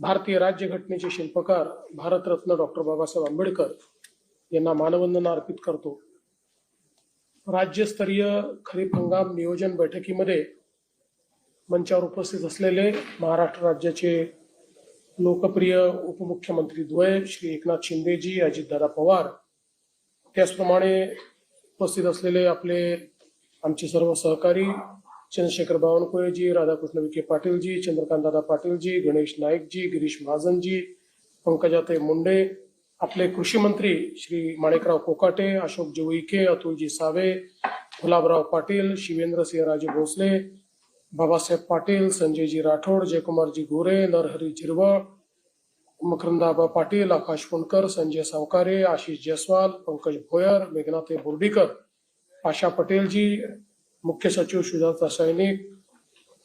भारतीय राज्यघटनेचे शिल्पकार भारतरत्न डॉक्टर बाबासाहेब आंबेडकर यांना मानवंदना अर्पित करतो. राज्यस्तरीय खरीप हंगाम नियोजन बैठकीमध्ये मंचावर उपस्थित असलेले महाराष्ट्र राज्याचे लोकप्रिय उपमुख्यमंत्री द्वय श्री एकनाथ शिंदेजी अजितदादा पवार त्याचप्रमाणे उपस्थित असलेले आपले आमचे सर्व सहकारी चंद्रशेखर बावनकुळेजी राधाकृष्ण विखे पाटीलजी चंद्रकांतदादा पाटीलजी गणेश नाईकजी गिरीश महाजनजी पंकजाताई मुंडे आपले कृषी मंत्री श्री माणिकराव कोकाटे अशोक जवईके अतुलजी सावे गुलाबराव पाटील शिवेंद्रसिंहराजे भोसले बाबासाहेब पाटील संजयजी राठोड जयकुमारजी गोरे नरहरी झिरवळ मकरंदाबा पाटील आकाश पुणकर संजय सावकारे आशिष जयस्वाल पंकज भोयर मेघनाथे बोर्डीकर आशा पटेलजी मुख्य सचिव सुजाता सैनिक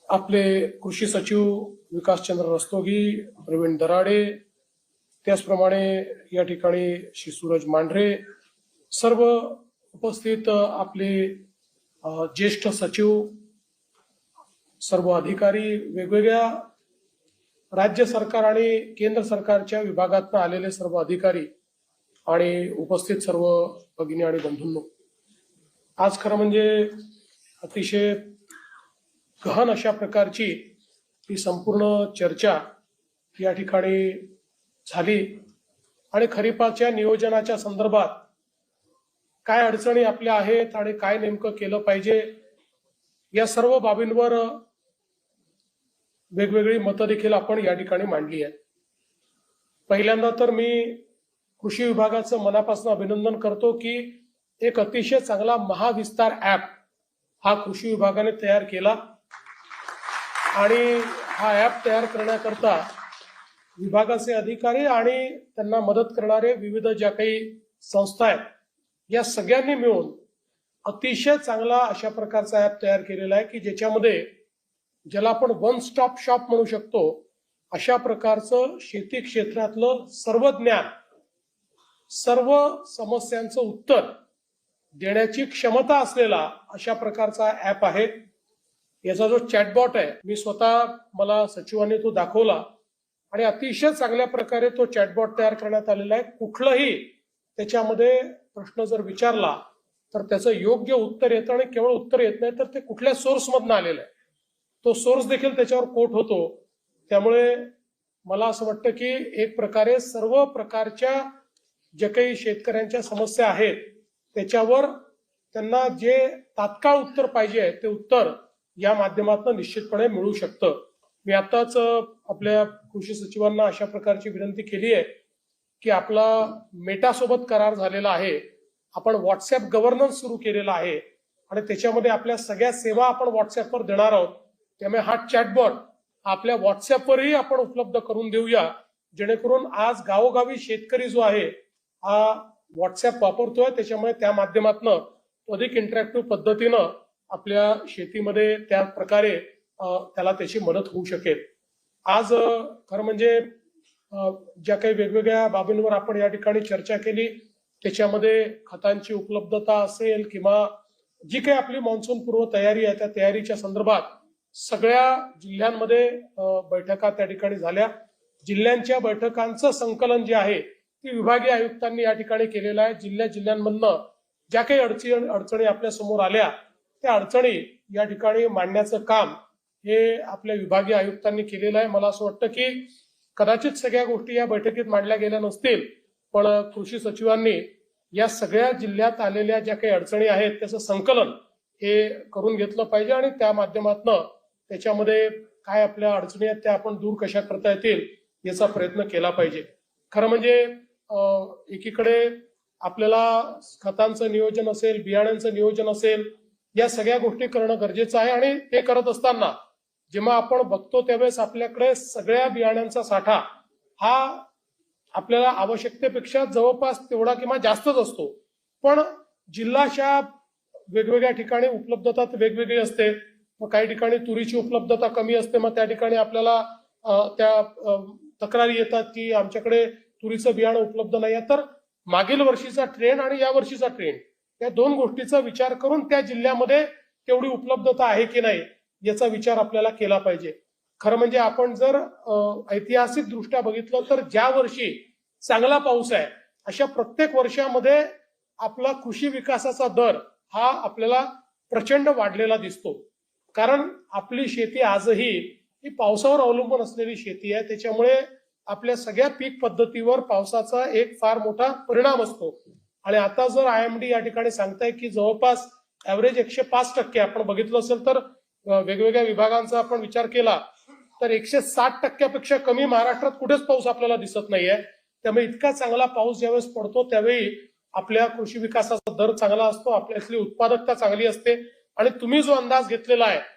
आपले कृषी सचिव विकासचंद्र रस्तोगी प्रवीण दराडे त्याचप्रमाणे या ठिकाणी श्री सूरज मांढरे सर्व उपस्थित आपले ज्येष्ठ सचिव सर्व अधिकारी वेगवेगळ्या राज्य सरकार आणि केंद्र सरकारच्या विभागातून आलेले सर्व अधिकारी आणि उपस्थित सर्व भगिनी आणि बंधूंनो. आज खरं म्हणजे अतिशय गहन अशा प्रकारची ही संपूर्ण चर्चा या ठिकाणी झाली. आणि खरीपाच्या नियोजनाच्या संदर्भात काय अडचणी आपल्या आहेत आणि काय नेमकं केलं पाहिजे या सर्व बाबींवर वेगवेगळी मतं देखील आपण या ठिकाणी मांडली आहेत. पहिल्यांदा तर मी कृषी विभागाचं मनापासून अभिनंदन करतो की एक अतिशय चांगला महाविस्तार ऍप हा कृषी विभागाने तयार केला. आणि हा ऍप तयार करण्याकरता विभागाचे अधिकारी आणि त्यांना मदत करणारे विविध ज्या काही संस्था आहेत या सगळ्यांनी मिळून अतिशय चांगला अशा प्रकारचा ऍप तयार केलेला आहे की ज्याच्यामध्ये ज्याला आपण वन स्टॉप शॉप म्हणू शकतो अशा प्रकारचं शेती क्षेत्रातलं सर्व ज्ञान सर्व समस्यांचं उत्तर देण्याची क्षमता असलेला अशा प्रकारचा ऍप आहे. याचा जो चॅटबॉट आहे मी स्वतः मला सचिवांनी तो दाखवला. आणि अतिशय चांगल्या प्रकारे तो चॅटबॉट तयार करण्यात आलेला आहे. कुठलंही त्याच्यामध्ये प्रश्न जर विचारला तर त्याचं योग्य उत्तर येतं आणि केवळ उत्तर येत नाही तर ते कुठल्या सोर्समधनं आलेलं आहे. तो सोर्स देखील त्याच्यावर कोट होतो. त्यामुळे मला असं वाटतं की एक प्रकारे सर्व प्रकारच्या जे काही शेतकऱ्यांच्या समस्या आहेत त्याच्यावर त्यांना जे तात्काळ उत्तर पाहिजे ते उत्तर या माध्यमातून निश्चितपणे मिळू शकतं. मी आताच आपल्या कृषी सचिवांना अशा प्रकारची विनंती केली आहे की आपला मेटासोबत करार झालेला आहे आपण व्हॉट्सअप गव्हर्नन्स सुरू केलेला आहे आणि त्याच्यामध्ये आपल्या सगळ्या सेवा आपण व्हॉट्सअपवर देणार आहोत त्यामुळे हा चॅटबॉट आपल्या व्हॉट्सअपवरही आपण उपलब्ध करून देऊया जेणेकरून आज गावोगावी शेतकरी जो आहे हा व्हॉट्सअप वापरतोय त्याच्यामुळे त्या माध्यमातून अधिक इंटरॅक्टिव्ह पद्धतीनं आपल्या शेतीमध्ये त्या प्रकारे त्याला त्याची मदत होऊ शकेल. आज खरं म्हणजे ज्या काही वेगवेगळ्या बाबींवर आपण या ठिकाणी चर्चा केली त्याच्यामध्ये खतांची उपलब्धता असेल किंवा जी काही आपली मान्सून पूर्व तयारी आहे त्या तयारीच्या संदर्भात सगळ्या जिल्ह्यांमध्ये बैठका त्या ठिकाणी झाल्या. जिल्ह्यांच्या बैठकांचं संकलन जे आहे ती विभागीय आयुक्तांनी या ठिकाणी केलेलं आहे. जिल्ह्या जिल्ह्यांमधनं ज्या काही अडचणी अडचणी आपल्यासमोर आल्या त्या अडचणी या ठिकाणी मांडण्याचं काम हे आपल्या विभागीय आयुक्तांनी केलेलं आहे. मला असं वाटतं की कदाचित सगळ्या गोष्टी या बैठकीत मांडल्या गेल्या नसतील पण कृषी सचिवांनी या सगळ्या जिल्ह्यात आलेल्या ज्या काही अडचणी आहेत त्याचं संकलन हे करून घेतलं पाहिजे आणि त्या माध्यमातनं त्याच्यामध्ये काय आपल्या अडचणी आहेत त्या आपण दूर कशा करता येतील याचा प्रयत्न केला पाहिजे. खरं म्हणजे एकीकडे आपल्याला खतांचं नियोजन असेल बियाण्यांचं नियोजन असेल या सगळ्या गोष्टी करणं गरजेचं आहे आणि ते करत असताना जेव्हा आपण बघतो त्यावेळेस आपल्याकडे सगळ्या बियाण्यांचा साठा हा आपल्याला आवश्यकतेपेक्षा जवळपास तेवढा किंवा जास्तच असतो. पण जिल्हाच्या वेगवेगळ्या ठिकाणी उपलब्धता वेगवेगळी असते. मग काही ठिकाणी तुरीची उपलब्धता कमी असते. मग त्या ठिकाणी आपल्याला त्या तक्रारी येतात की आमच्याकडे तुरीचं बियाणं उपलब्ध नाही आहे तर मागील वर्षीचा ट्रेंड आणि या वर्षीचा ट्रेंड या दोन गोष्टीचा विचार करून त्या जिल्ह्यामध्ये तेवढी उपलब्धता आहे की नाही याचा विचार आपल्याला केला पाहिजे. खरं म्हणजे आपण जर ऐतिहासिक दृष्ट्या बघितलं तर ज्या वर्षी चांगला पाऊस आहे अशा प्रत्येक वर्षामध्ये आपला कृषी विकासाचा दर हा आपल्याला प्रचंड वाढलेला दिसतो. कारण आपली शेती आजही ही पावसावर अवलंबून असलेली शेती आहे. त्याच्यामुळे आपल्या सगळ्या पीक पद्धतीवर पावसाचा एक फार मोठा परिणाम असतो. आणि आता जर आय एम डी या ठिकाणी सांगताय की जवळपास ऍव्हरेज एकशे पाच टक्के आपण बघितलं असेल तर वेगवेगळ्या विभागांचा आपण विचार केला तर एकशे साठ टक्क्यापेक्षा कमी महाराष्ट्रात कुठेच पाऊस आपल्याला दिसत नाहीये. त्यामुळे इतका चांगला पाऊस ज्यावेळेस पडतो त्यावेळी आपल्या कृषी विकासाचा दर चांगला असतो आपल्यातली उत्पादकता चांगली असते. आणि तुम्ही जो अंदाज घेतलेला आहे